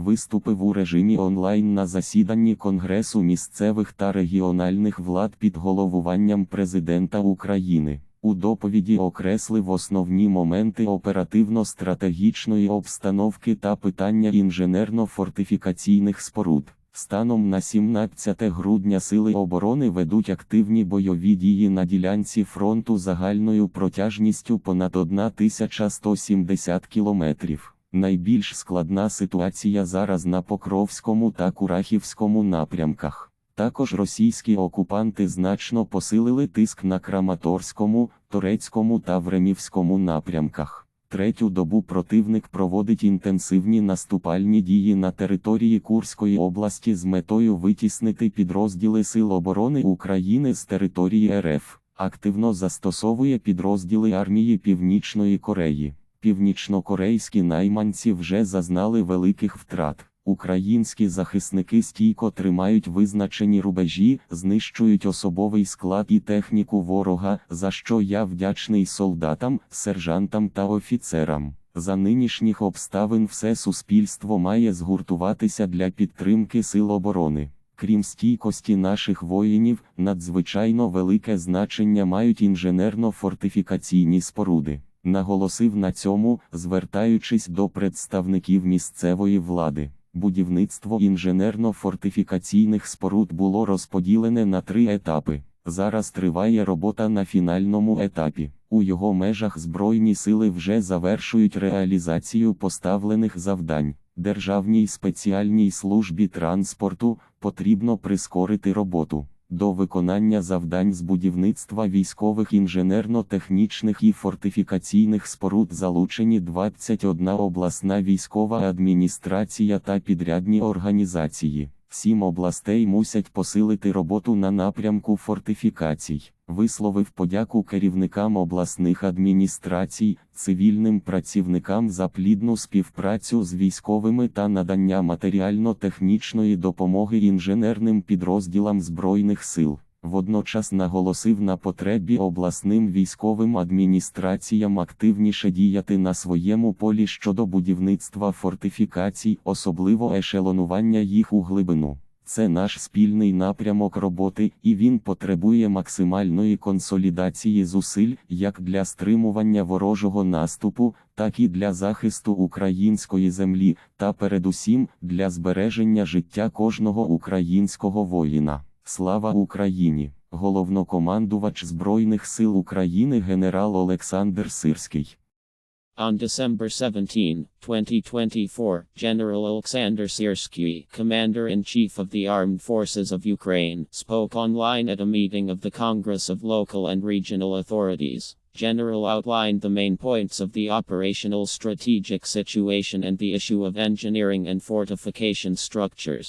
виступив у режимі онлайн на засіданні Конгресу місцевих та регіональних влад під головуванням президента України. У доповіді окреслив основні моменти оперативно-стратегічної обстановки та питання інженерно-фортифікаційних споруд. Станом на 17 грудня Сили оборони ведуть активні бойові дії на ділянці фронту загальною протяжністю понад 1170 кілометрів. Найбільш складна ситуація зараз на Покровському та Курахівському напрямках. Також російські окупанти значно посилили тиск на Краматорському, Торецькому та Времівському напрямках. Третю добу противник проводить інтенсивні наступальні дії на території Курської області з метою витіснити підрозділи Сил оборони України з території РФ. Активно застосовує підрозділи армії Північної Кореї. Північнокорейські найманці вже зазнали великих втрат. Українські захисники стійко тримають визначені рубежі, знищують особовий склад і техніку ворога, за що я вдячний солдатам, сержантам та офіцерам. За нинішніх обставин все суспільство має згуртуватися для підтримки сил оборони. Крім стійкості наших воїнів, надзвичайно велике значення мають інженерно-фортифікаційні споруди. Наголосив на цьому, звертаючись до представників місцевої влади. Будівництво інженерно-фортифікаційних споруд було розподілене на три етапи. Зараз триває робота на фінальному етапі. У його межах Збройні сили вже завершують реалізацію поставлених завдань. Державній спеціальній службі транспорту потрібно прискорити роботу. До виконання завдань з будівництва військових інженерно-технічних і фортифікаційних споруд залучені 21 обласна військова адміністрація та підрядні організації. Сім областей мусять посилити роботу на напрямку фортифікацій. Висловив подяку керівникам обласних адміністрацій, цивільним працівникам за плідну співпрацю з військовими та надання матеріально-технічної допомоги інженерним підрозділам Збройних сил. Водночас наголосив на потребі обласним військовим адміністраціям активніше діяти на своєму полі щодо будівництва фортифікацій, особливо ешелонування їх у глибину. Це наш спільний напрямок роботи, і він потребує максимальної консолідації зусиль як для стримування ворожого наступу, так і для захисту української землі, та передусім для збереження життя кожного українського воїна. Слава Україні! Головнокомандувач Збройних сил України генерал Олександр Сирський. On December 17, 2024, General Alexander Syrsky, Commander in Chief of the Armed Forces of Ukraine, spoke online at a meeting of the Congress of Local and Regional Authorities. General outlined the main points of the operational strategic situation and the issue of engineering and fortification structures.